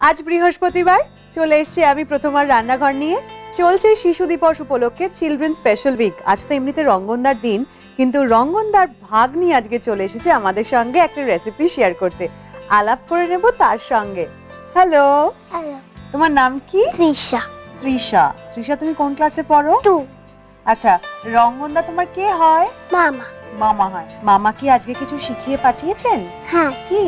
আজ বৃহস্পতিবার চলে এসেছি আমি প্রথমার রান্নাঘর নিয়ে। চলছে শিশু দিবস উপলক্ষে চিলড্রেন স্পেশাল উইক আজ তো এমনিতে রঙ্গনদার দিন কিন্তু রঙ্গনদার ভাগ নিয়ে আজকে চলে এসেছে আমাদের সঙ্গে একটা রেসিপি শেয়ার করতে। আলাপ করে নেব তার সঙ্গে। হ্যালো হ্যালো তোমার নাম কি? তৃষা। তৃষা। তৃষা তুমি কোন ক্লাসে পড়ো? টু আচ্ছা রঙ্গনদা তোমার কে হয়? মামা। মামা হয়। মামা কি আজকে কিছু শিখিয়ে পাঠিয়েছেন? হ্যাঁ। কি?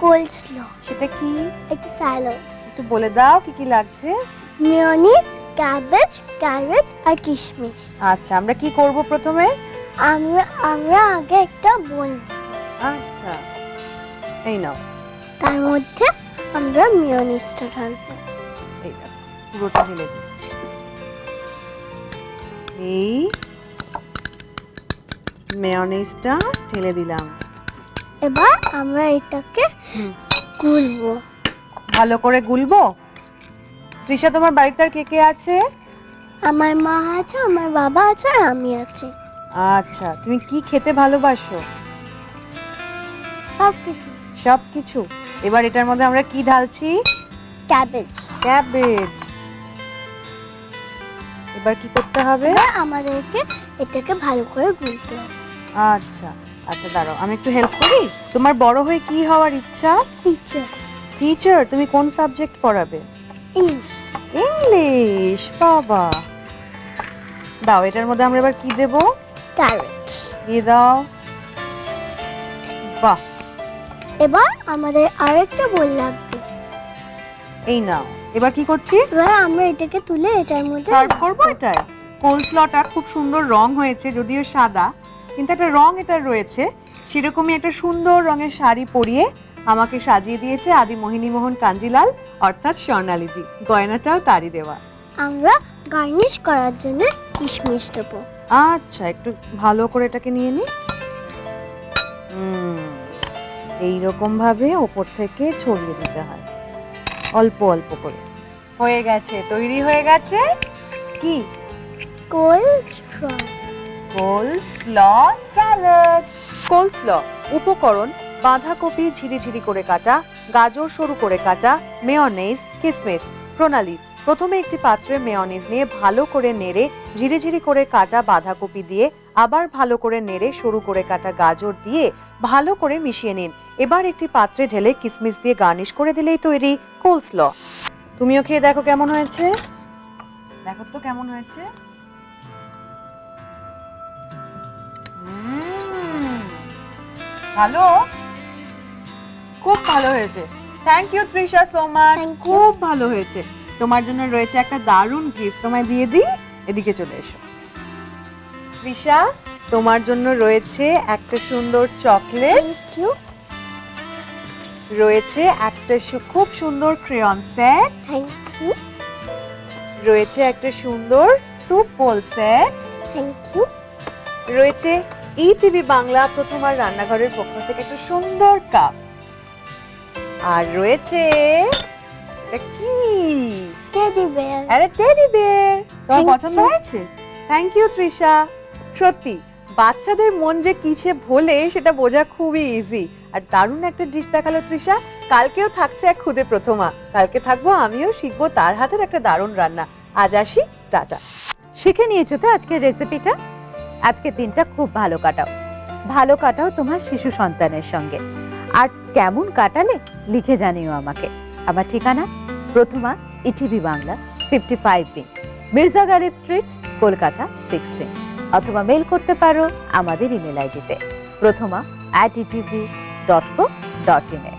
Coleslaw. সেটা কি? একটা স্যালাড একটু বলে দাও কি কি লাগছে? মিওনিস ক্যাবেজ ক্যারেট আর কিশমিশ। আচ্ছা আমরা কি করব প্রথমে? আমরা আমরা আগে একটা বোল আচ্ছা এই নাও। তার মধ্যে আমরা মিওনিসটা ঢালবো। এই পুরোটা ঢেলে দিচ্ছি এই মেয়নিজটা ঢেলে দিলাম। এবার আমরা এটাকে গুলবো। ভালো করে গুলবো? তৃষা তোমার বাড়িতে আর কে কে আছে? আমার মা আছে আমার বাবা আছে আর আমি আছি। আচ্ছা তুমি কি খেতে ভালোবাসো? সব কিছু সব কিছু এবার এটার মধ্যে আমরা কি ঢালছি? ক্যাবেজ। ক্যাবেজ। এবার কি করতে হবে? আমাদেরকে এটাকে ভালো করে গুলতে হবে। আচ্ছা আচ্ছা দাঁড়াও আমি একটু হেল্প করি? তোমার বড় হয়ে কি হওয়ার ইচ্ছা? টিচার টিচার তুমি কোন সাবজেক্ট পড়াবে? ইংলিশ ইংলিশ বাবা। দাও এটার মধ্যে আমরা এবার কি দেব? ক্যারেট দিয়ে দাও। বাহ। এবার আমাদের আরেকটা বোল লাগবে। এই নাও। এবার কি করছি? এবার আমরা এটাকে তুলে এটার মধ্যে সার্ভ করব? এটাই কোলস্লটা খুব সুন্দর রং হয়েছে যদিও সাদা কিন্তু একটা রং এটার রয়েছে। সেরকমই একটা সুন্দর রঙের শাড়ি পরিয়ে আমাকে সাজিয়ে দিয়েছে আদি মোহিনী মোহন কাঞ্জিলাল অর্থাৎ স্বর্ণালিদি গয়নাটাও তারই দেওয়া। আমরা গার্নিশ করার জন্য কিশমিশ দেবো। আচ্ছা একটু ভালো করে এটাকে নিয়ে নি। এইরকম ভাবে ওপর থেকে ছড়িয়ে দিতে হয়। অল্প অল্প করে। হয়ে গেছে তৈরি হয়ে গেছে কি? Coleslaw coleslaw salad. কোলস্ল উপকরণ বাঁধাকপি ঝিরিঝিরি করে কাটা গাজর সরু করে কাটা মেয়নেজ কিসমিস প্রণালী। প্রথমে একটি পাত্রে মেয়নেজ নিয়ে ভালো করে নেড়ে ঝিরিঝিরি করে কাটা বাঁধাকপি দিয়ে আবার ভালো করে নেড়ে সরু করে কাটা গাজর দিয়ে ভালো করে মিশিয়ে নিন। এবার একটি পাত্রে ঢেলে কিসমিস দিয়ে গার্নিশ করে দিলেই তৈরি কোলস্ল তুমিও খেয়ে দেখো কেমন হয়েছে। দেখো তো কেমন হয়েছে। ভালো। খুব ভালো হয়েছে। Thank you Trisha so much খুব ভালো হয়েছে। তোমার জন্য রয়েছে একটা দারুণ গিফট তোমায় দিয়ে দিই এদিকে চলে এসো। ত্রিশা তোমার জন্য রয়েছে একটা সুন্দর চকলেট। রয়েছে একটা খুব সুন্দর ক্রেয়ন সেট থ্যাংক ইউ রয়েছে একটা সুন্দর soup bowl set thank you রয়েছে ইটিভি বাংলা প্রথমার রান্নাঘরের পক্ষ থেকে একটা সুন্দর কাপ আর রয়েছে কি টেডি বেয়ার আরে টেডি বেয়ার তোমার পছন্দ হয়েছে? থ্যাংক ইউ তৃষা সত্যি। বাচ্চাদের মন যে কিসে ভোলে, সেটা বোঝা খুবই ইজি আর দারুণ একটা ডিশ দেখাল তৃষা। কালকেও থাকছে এক খুদে প্রথমা। কালকে থাকব আমিও, শিখব তার হাতের একটা দারুণ রান্না। আজ আসি, টাটা। শিখে নিয়েছো তো আজকের রেসিপিটা আজকের দিনটা খুব ভালো কাটাও। ভালো কাটাও তোমার শিশু সন্তানের সঙ্গে। আর কেমন কাটালে লিখে জানিও আমাকে। আমার ঠিকানা, Prathama, ETV Bangla fifty five B Mirza Ghalib street, Kolkata sixteen অথবা মেল করতে পারো আমাদের ইমেল আইডিতে। Prathama at ETV dot co dot ইনে